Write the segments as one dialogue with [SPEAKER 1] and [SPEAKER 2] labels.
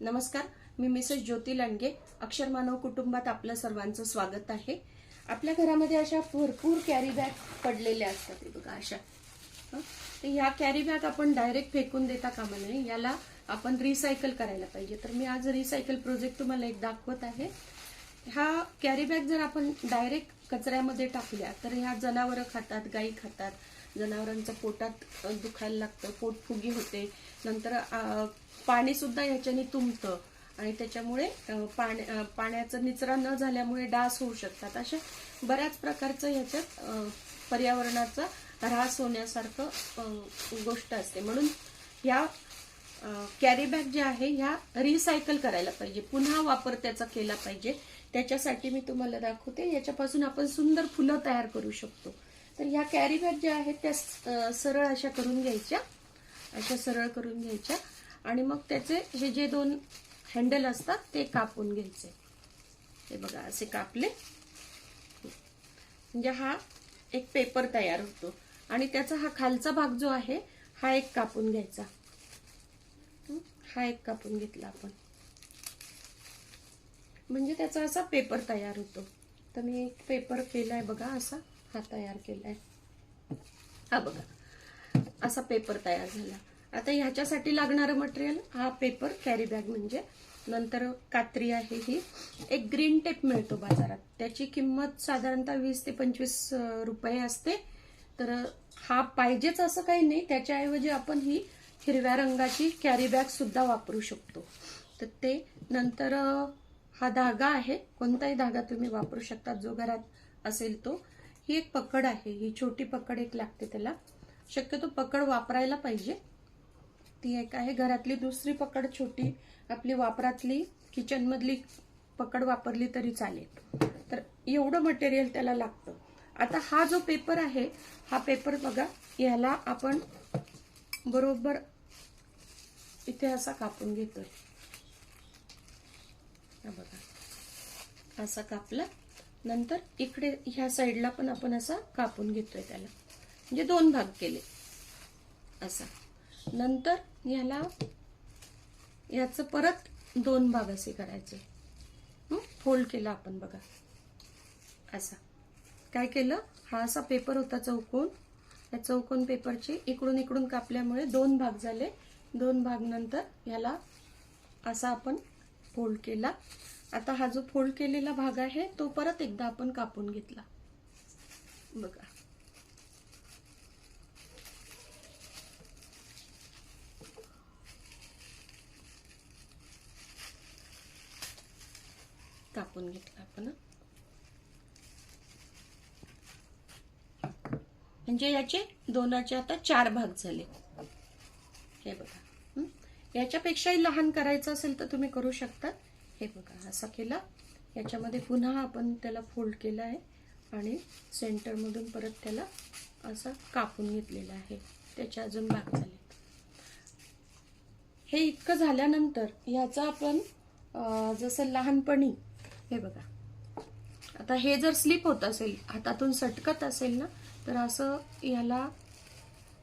[SPEAKER 1] नमस्कार मी मिसेस ज्योती लांडगे अक्षर मानव कुटुंबात आपलं सर्वांचं स्वागत आहे. आपल्या घरामध्ये अशा भरपूर कॅरी बॅग पडलेल्या असतात. हे बघा अशा. हं? तर ह्या कॅरी बॅग आपण डायरेक्ट फेकून देता कामा नये. याला आपण रिसायकल करायला पाहिजे. तर मी आज रिसायकल प्रोजेक्ट तुम्हाला एक दाखवत आहे. ह्या कॅरी बॅग जर आपण डायरेक्ट कचऱ्यामध्ये टाकल्या तर ह्या जनावरं खातात गाई खातात. जनावरांचं पोटात दुखायला लागतं पोटफुगी होते. नंतर पाणीसुद्धा ह्याच्याने तुंबतं. आणि त्याच्यामुळे पाण्या पाण्याचा निचरा न झाल्यामुळे डास होऊ शकतात. अशा बऱ्याच प्रकारचं ह्याच्यात पर्यावरणाचा ऱ्हास होण्यासारखं गोष्ट असते. म्हणून ह्या कॅरीबॅग जे आहे ह्या रिसायकल करायला पाहिजे. पुन्हा वापर त्याचा केला पाहिजे. त्याच्यासाठी मी तुम्हाला दाखवते. याच्यापासून आपण सुंदर फुलं तयार करू शकतो. तर ह्या कॅरीबॅग ज्या आहेत त्या सरळ अशा करून घ्यायच्या. अशा सरळ करून घ्यायच्या. आणि मग त्याचे हे जे दोन हँडल असतात ते कापून घ्यायचे. हे बघा असे कापले. म्हणजे हा एक पेपर तयार होतो. आणि त्याचा हा खालचा भाग जो आहे हा एक कापून घ्यायचा. हा? एक कापून घेतला आपण. म्हणजे त्याचा असा पेपर तयार होतो. तर मी एक पेपर केलाय बघा असा हा तयार केलाय. हा बघा असा पेपर तयार झाला. आता ह्याच्यासाठी लागणारं मटेरियल हा पेपर कॅरी बॅग म्हणजे नंतर कात्री आहे ही. एक ग्रीन टेप मिळतो बाजारात. त्याची किंमत साधारणतः वीस ते पंचवीस रुपये असते. तर हा पाहिजेच असं काही नाही. त्याच्याऐवजी आपण ही हिरव्या रंगाची कॅरी बॅग सुद्धा वापरू शकतो. तर ते नंतर हा धागा आहे. कोणताही धागा तुम्ही वापरू शकता. जो घरात असेल तो. ही एक पकड आहे. ही छोटी पकड एक लागते त्याला. शक्यतो पकड वापरायला पाहिजे. ती एक आहे. घरातली दुसरी पकड छोटी आपली वापरातली किचन मधली पकड वापरली तरी चालेल. तर एवढं मटेरियल त्याला लागतं. आता हा जो पेपर आहे हा पेपर बघा याला आपण बरोबर इथे असा कापून घेतोय हा बघा. असा कापला नंतर इकडे ह्या साईडला पण आपण असा कापून घेतोय त्याला. म्हणजे दोन भाग केले. असा. नंतर ह्याला याचं परत दोन भाग असे करायचे. फोल्ड केला आपण बघा. असा. काय केलं? हा असा पेपर होता चौकोन. या चौकोन पेपरचे इकडून इकडून कापल्यामुळे दोन भाग झाले. दोन भाग नंतर ह्याला असा आपण फोल्ड केला. आता हा जो फोल्ड केलेला भाग आहे तो परत एकदा आपण कापून घेतला. बघा. कापून घेतला आपण म्हणजे याचे दोनाचे आता चार भाग झाले. हे बघा याच्यापेक्षाही लहान करायचं असेल तर तुम्ही करू शकता. हे बघा असा केला. याच्यामध्ये पुन्हा आपण त्याला फोल्ड केला आहे आणि सेंटरमधून परत त्याला असं कापून घेतलेलं आहे. त्याचे अजून भाग झाले. हे इतकं झाल्यानंतर याचा आपण जसं लहानपणी हे बघा. आता हे जर स्लिप होत असेल हातातून सटकत असेल ना तर असं याला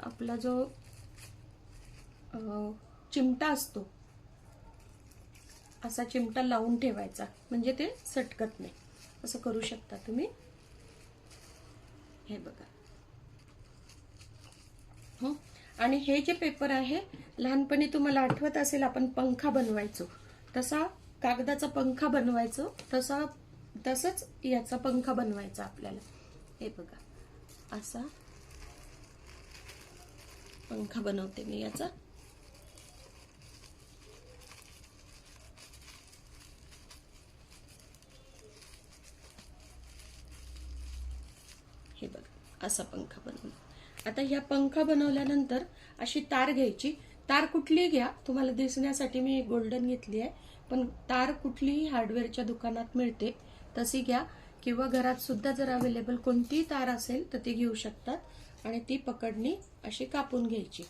[SPEAKER 1] आपला जो चिमटा असतो असा चिमटा लावून ठेवायचा. म्हणजे ते सटकत नाही. असं करू शकता तुम्ही. हे बघा. हो? आणि हे जे पेपर आहे लहानपणी तुम्हाला आठवत असेल आपण पंखा बनवायचो. तसा कागदाचा पंखा बनवायचो तसा तसंच याचा पंखा बनवायचा आपल्याला. हे बघा. असा पंखा बनवते मी याचा. हे बघा. असा पंखा बनवला. आता ह्या पंखा बनवल्यानंतर अशी तार घ्यायची. तार कुठली घ्या. तुम्हाला दिसण्यासाठी मी गोल्डन घेतली आहे. पण तार कुठलीही हार्डवेअरच्या दुकानात मिळते तशी घ्या. किंवा घरात सुद्धा जर अवेलेबल कोणतीही तार असेल तर ती घेऊ शकतात आणि ती पकडणी अशी कापून घ्यायची.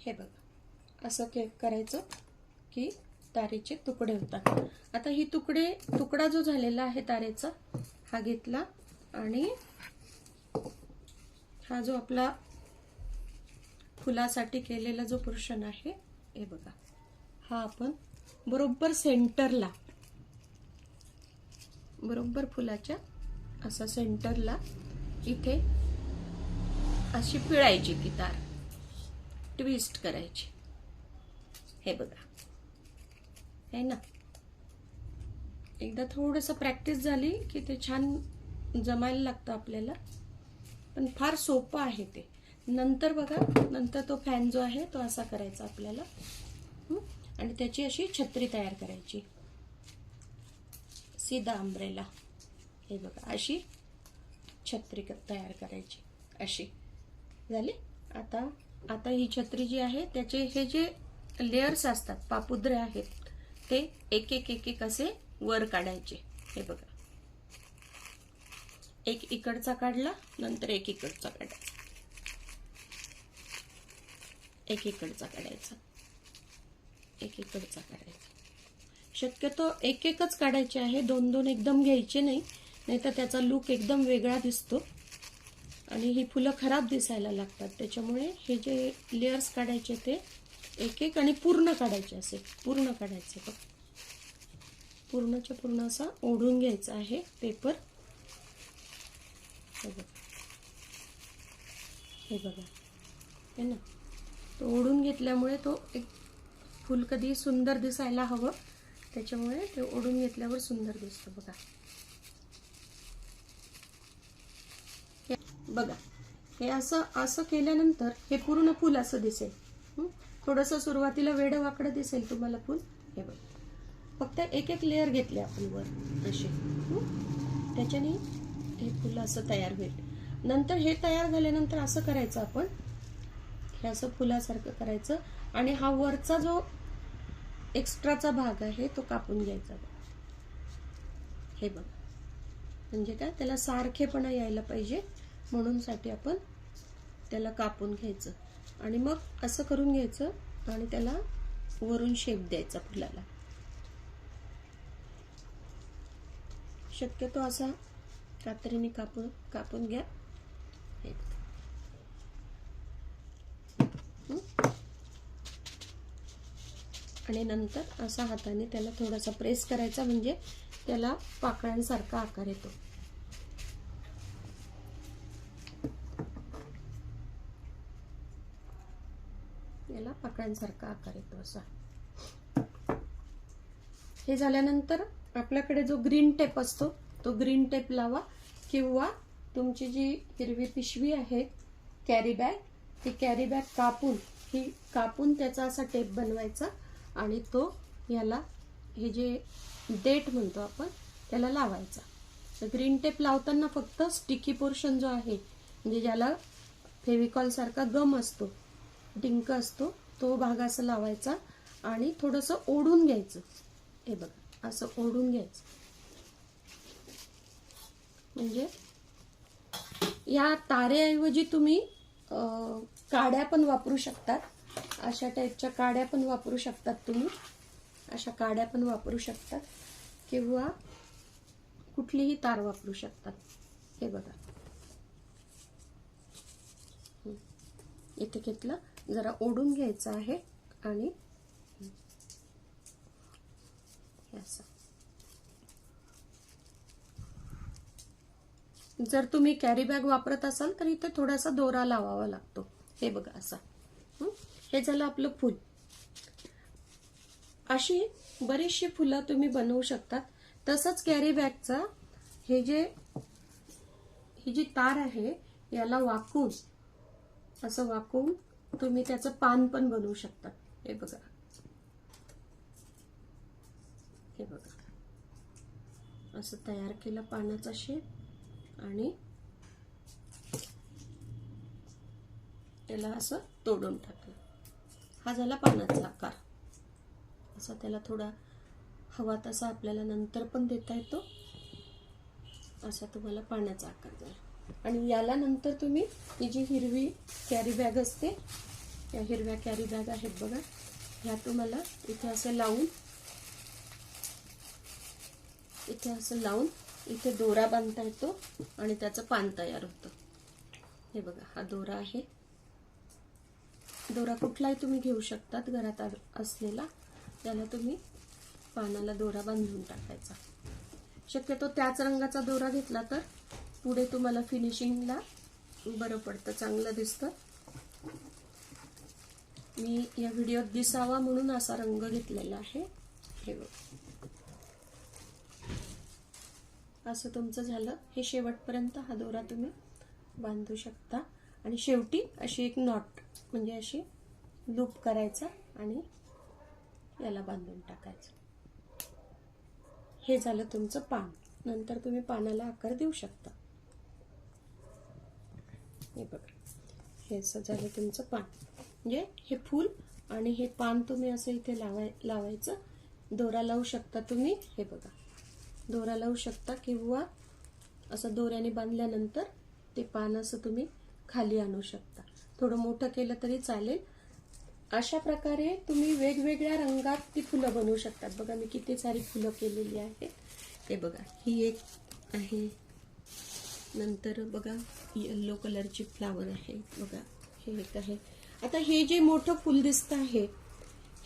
[SPEAKER 1] हे बघा. असं के करायचं की तारेचे तुकडे होतात. आता ही तुकडे तुकडा जो झालेला आहे तारेचा हा घेतला आणि हा जो आपला फुलासाठी केलेला जो पोर्शन आहे हे बघा. हा आपण बरोबर सेंटरला बरोबर फुलाच्या असा सेंटरला इथे अशी पिळायची ती तार. ट्विस्ट करायची. हे बघा. है ना. एकदा थोडंसं प्रॅक्टिस झाली की ते छान जमायला लागतं आपल्याला. पण फार सोपं आहे ते. नंतर बघा नंतर तो फॅन जो आहे तो असा करायचा आपल्याला. आणि त्याची अशी छत्री तयार करायची. सीधा अंब्रेला हे बघा अशी छत्री क- तयार करायची. अशी. झाली? आता आता ही छत्री जी आहे त्याचे हे जे लेयर्स असतात पापुद्रे आहेत ते एक एक एक एक असे वर काढायचे. हे बघा. एक इकडचा काढला नंतर एक इकडचा काढायचा. एक एकडचा काढायचा. एक एकडचा काढायचा. शक्यतो एक एकच काढायचे आहे. दोन दोन एकदम घ्यायचे नाही. नाहीतर त्याचा लुक एकदम वेगळा दिसतो. आणि ही फुलं खराब दिसायला लागतात. त्याच्यामुळे हे जे लेयर्स काढायचे ते एक एक आणि पूर्ण काढायचे असे. पूर्ण काढायचे बघ. पूर्णच्या पूर्ण असा ओढून घ्यायचा आहे पेपर हे बघा. हे बघा. हे ना? तो ओढून घेतल्यामुळे तो एक फूल कधी सुंदर दिसायला हवं. त्याच्यामुळे ते ओढून घेतल्यावर सुंदर दिसतं बघा. बघा. हे असं असं केल्यानंतर हे पूर्ण फुल असं दिसेल. थोडंसं सुरुवातीला वेडं वाकडं दिसेल तुम्हाला फुल. हे बघ. फक्त एक एक लेअर घेतले आपण वर असे. त्याच्याने हे फुलं असं तयार होईल. नंतर हे तयार झाल्यानंतर असं करायचं आपण हे असं फुलासारखं करायचं. आणि हा वरचा जो एक्स्ट्राचा भाग आहे तो कापून घ्यायचा हे बघा. म्हणजे काय? त्याला सारखेपणा यायला पाहिजे. म्हणून साठी आपण त्याला कापून घ्यायचं. आणि मग असं करून घ्यायचं आणि त्याला वरून शेप द्यायचा फुलाला. शक्यतो असा कात्रीने कापून कापून घ्या. आणि नंतर असा हाताने त्याला थोडासा प्रेस करायचा म्हणजे त्याला पाकळ्यांसारखा आकार येतो. याला पाकळ्यांसारखा आकार येतो असा. हे झाल्यानंतर आपल्याकडे जो ग्रीन टेप असतो तो ग्रीन टेप लावा किंवा तुमची जी हिरवी पिशवी आहे कॅरी बॅग ती कॅरी बॅग कापून ही कापून त्याचा असा टेप बनवायचा. आणि तो याला हे जे डेट म्हणतो आपण त्याला लावायचा. तर ग्रीन टेप लावताना फक्त स्टिकी पोर्शन जो आहे म्हणजे ज्याला फेविकॉल सारखा गम असतो डिंक असतो तो भाग असं लावायचा आणि थोडंसं ओढून घ्यायचं. हे बघा असं ओढून घ्यायचं. म्हणजे या तारेऐवजी तुम्ही काड्या पण वापरू शकतात. अशा टाईपच्या काड्या पण वापरू शकतात तुम्ही. अशा काड्या पण वापरू शकतात. किंवा कुठलीही तार वापरू शकतात. हे बघा. इथे घेतलं. जरा ओढून घ्यायचं आहे आणि जर तुम्ही कॅरी बॅग वापरत असाल तर इथे थोडासा दोरा लावावा लागतो. हे बघा असा. हे झालं आपलं फूल. अशी बरीचशी फुलं तुम्ही बनवू शकतात. तसंच कॅरी बॅगचं हे जे ही जी तार आहे याला वाकून असं वाकून तुम्ही त्याचं पान पण बनवू शकता. हे बघा. हे बघा. असं तयार केलं पानाचा शेप आणि त्याला असं तोडून टाकलं हा झाला पानाचा आकार. असा त्याला थोडा हवा तसा आपल्याला नंतर पण देता येतो. असा तुम्हाला पाण्याचा आकार झाला. आणि याला नंतर तुम्ही ही जी हिरवी कॅरी बॅग असते या हिरव्या कॅरी बॅग आहेत बघा ह्या तुम्हाला इथे असं लावून इथे असं लावून इथे दोरा बांधता येतो आणि त्याचं पान तयार होतं. हे बघा हा दोरा आहे. दोरा कुठलाही तुम्ही घेऊ शकतात घरात असलेला. त्याला तुम्ही पानाला दोरा बांधून टाकायचा. शक्यतो त्याच रंगाचा दोरा घेतला तर पुढे तुम्हाला फिनिशिंगला बरं पडतं चांगलं दिसतं. मी या व्हिडिओत दिसावा म्हणून असा रंग घेतलेला आहे. हे असं तुमचं झालं. हे शेवटपर्यंत हा दोरा तुम्ही बांधू शकता. आणि शेवटी अशी एक नॉट म्हणजे अशी लूप करायचा आणि याला बांधून टाकायचं. हे झालं तुमचं पान. नंतर तुम्ही पानाला आकार देऊ शकता. हे बघा. हे असं झालं तुमचं पान. म्हणजे हे फूल आणि हे पान तुम्ही असं इथे लावाय लावायचं. दोरा लावू शकता तुम्ही. हे बघा. दोरा लावू शकता किंवा असं दोऱ्याने बांधल्यानंतर ते पान असं तुम्ही खाली आणू शकता. थोडं मोठं केलं तरी चालेल. अशा प्रकारे तुम्ही वेगवेगळ्या रंगात ती फुलं बनवू शकतात. बघा मी किती सारी फुलं केलेली आहेत. हे बघा ही एक आहे. नंतर बघा येल्लो कलरची फ्लावर आहे. बघा हे एक आहे. आता हे जे मोठं फुल दिसतं आहे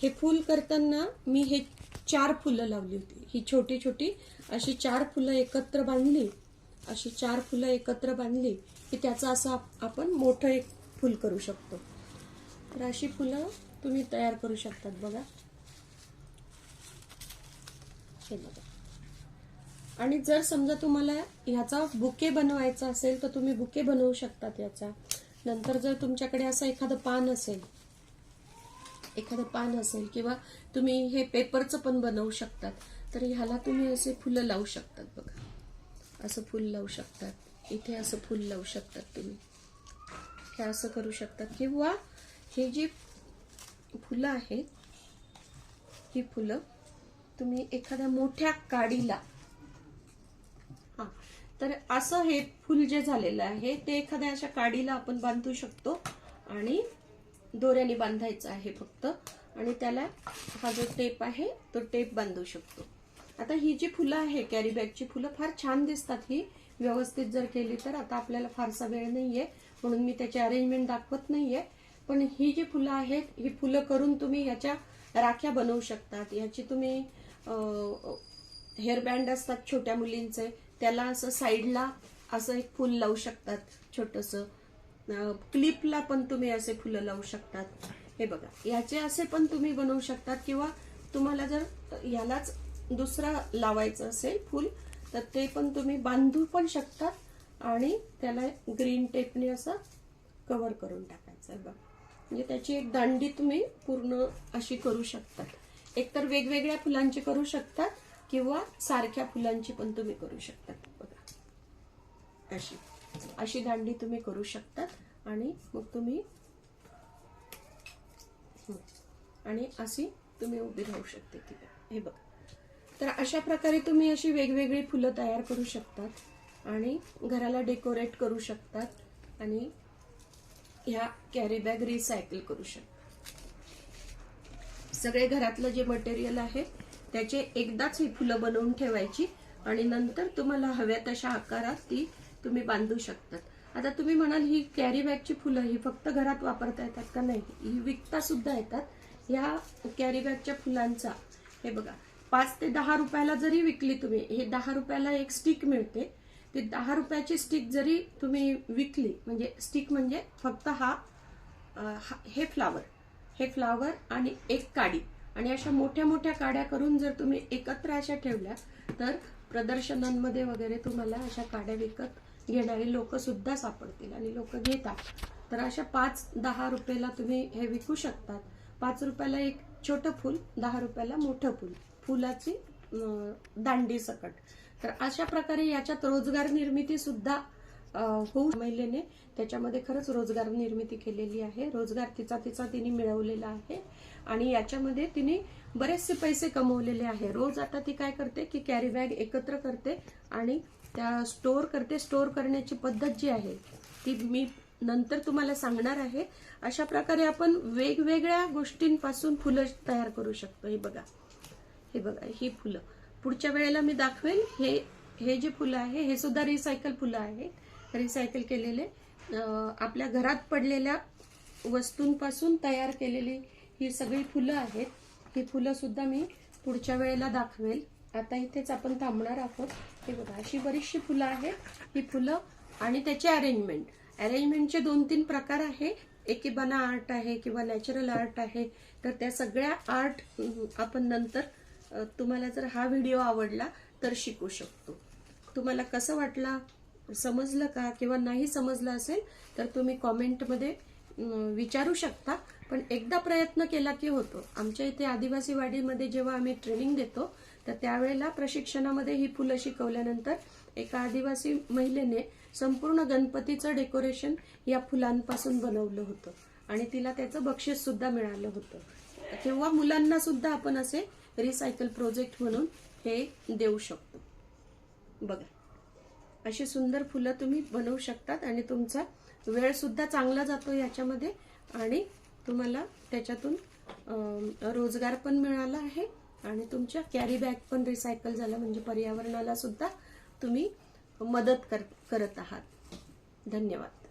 [SPEAKER 1] हे फुल करताना मी हे चार फुलं लावली होती. ही छोटी छोटी अशी चार फुलं एकत्र बांधली. अशी चार फुलं एकत्र बांधली. की त्याचा असं आप- आपण मोठं एक फूल करू शकतो. तर अशी फुलं तुम्ही तयार करू शकतात बघा. हे बघा. आणि जर समजा तुम्हाला ह्याचा बुके बनवायचा असेल तर तुम्ही बुके बनवू शकतात याचा. नंतर जर तुमच्याकडे असं एखादं पान असेल एखादं पान असेल किंवा तुम्ही हे पेपरचं पण बनवू शकतात तर ह्याला तुम्ही असे फुलं लावू शकतात बघा. असं फुल लावू शकतात. इथे असं फुल लावू शकतात तुम्ही. हे असं करू शकतात. किंवा हे जी फुलं आहेत ही फुलं तुम्ही एखाद्या मोठ्या काडीला हा तर असं हे फुल जे झालेलं आहे ते एखाद्या अशा काडीला आपण बांधू शकतो आणि दोऱ्याने बांधायचं आहे फक्त. आणि त्याला हा जो टेप आहे तो टेप बांधू शकतो. आता ही जी फुलं आहे कॅरी बॅगची फुलं फार छान दिसतात ही. व्यवस्थित जर केली तर आता आपल्याला फारसा वेळ नाहीये. म्हणून मी त्याची अरेंजमेंट दाखवत नाहीये. पण ही जी फुलं आहेत ही फुलं करून तुम्ही याच्या राख्या बनवू शकतात. याची तुम्ही हेअरबँड असतात छोट्या मुलींचे त्याला असं साईडला असं एक फुल लावू शकतात छोटस. क्लिपला पण तुम्ही असे फुलं लावू शकतात. हे बघा याचे असे पण तुम्ही बनवू शकतात किंवा तुम्हाला जर यालाच दुसरा लावायचं असेल फुल तर ते पण तुम्ही बांधू पण शकतात आणि त्याला ग्रीन टेपने असं कव्हर करून टाकायचं. आहे बघा. म्हणजे त्याची एक दांडी तुम्ही पूर्ण अशी करू शकतात. एकतर वेगवेगळ्या फुलांची करू शकतात किंवा सारख्या फुलांची पण तुम्ही करू शकतात. बघा. अशी. अशी दांडी तुम्ही करू शकतात आणि मग तुम्ही आणि अशी तुम्ही उभी राहू शकते तिथे. हे बघा. तर अशा प्रकारे तुम्ही अशी वेगवेगळी फुलं तयार करू शकतात आणि घराला डेकोरेट करू शकतात आणि ह्या कॅरी बॅग रिसायकल करू शकता सगळे घरातलं जे मटेरियल आहे त्याचे एकदाच ही फुलं बनवून ठेवायची आणि नंतर तुम्हाला हव्या तशा आकारात ती तुम्ही बांधू शकतात. आता तुम्ही म्हणाल ही कॅरी बॅगची फुलं ही फक्त घरात वापरता येतात का नाही? ही विकता सुद्धा येतात या कॅरी बॅगच्या फुलांचा हे बघा पाच ते दहा रुपयाला जरी विकली तुम्ही हे दहा रुपयाला एक स्टिक मिळते. ते दहा रुपयाची स्टिक जरी तुम्ही विकली म्हणजे स्टिक म्हणजे फक्त हा हा- हे फ्लावर हे फ्लावर आणि एक काडी. आणि अशा मोठ्या मोठ्या काड्या करून जर तुम्ही एकत्र अशा ठेवल्या तर प्रदर्शनांमध्ये वगैरे तुम्हाला अशा काड्या विकत घेणारे लोकंसुद्धा सापडतील आणि लोक घेतात. तर अशा पाच दहा रुपयाला तुम्ही हे विकू शकतात. पाच रुपयाला एक छोटं फूल दहा रुपयाला मोठं फूल. फुलाची दांडी सकट. तर अशा प्रकारे याच्यात रोजगार निर्मिती सुद्धा होऊ महिलेने. त्याच्यामध्ये खरंच रोजगार निर्मिती केलेली आहे. रोजगार तिचा तिचा तिने मिळवलेला आहे. आणि याच्यामध्ये तिने बरेचसे पैसे कमवलेले आहे. रोज आता ती काय करते की कॅरी बॅग एकत्र करते आणि त्या स्टोअर करते. स्टोअर करण्याची पद्धत जी आहे ती मी नंतर तुम्हाला सांगणार आहे. अशा प्रकारे आपण वेगवेगळ्या गोष्टींपासून फुलं तयार करू शकतो. हे बघा. हे बघा ही फुलं. पुढच्या वेळेला मी दाखवेल हे हे जे फुलं आहे हे सुद्धा रिसायकल फुलं आहेत. रिसायकल केलेले आपल्या घरात पडलेल्या वस्तूंपासून तयार केलेली ही सगळी फुलं आहेत. ही फुलं सुद्धा मी पुढच्या वेळेला दाखवेल. आता इथेच आपण थांबणार आहोत. हे बघा अशी बरीचशी फुलं आहेत. ही फुलं आणि त्याचे अरेंजमेंट अरेंजमेंटचे दोन तीन प्रकार आहे. एकेबाना आर्ट आहे किंवा नॅचरल आर्ट आहे. तर त्या सगळ्या आर्ट आपण नंतर तुम्हाला जर हा व्हिडिओ आवडला तर शिकू शकतो. तुम्हाला कसं वाटला? समजलं का? किंवा नाही समजलं असेल तर तुम्ही कॉमेंटमध्ये विचारू शकता. पण एकदा प्रयत्न केला की होतो. आमच्या इथे आदिवासी वाडीमध्ये जेव्हा आम्ही ट्रेनिंग देतो तर त्यावेळेला प्रशिक्षणामध्ये ही फुलं शिकवल्यानंतर एका आदिवासी महिलेने संपूर्ण गणपतीचं डेकोरेशन या फुलांपासून बनवलं होतं. आणि तिला त्याचं बक्षीस सुद्धा मिळालं होतं. तेव्हा मुलांना सुद्धा आपण असे रिसायकल प्रोजेक्ट म्हणून हे देऊ शकतो. बघा अशी सुंदर फुलं तुम्ही बनवू शकतात आणि तुमचा वेळसुद्धा चांगला जातो याच्यामध्ये आणि तुम्हाला त्याच्यातून रोजगार पण मिळाला आहे आणि तुमच्या कॅरी बॅग पण रिसायकल झाला म्हणजे पर्यावरणाला सुद्धा तुम्ही मदत कर करत आहात. धन्यवाद.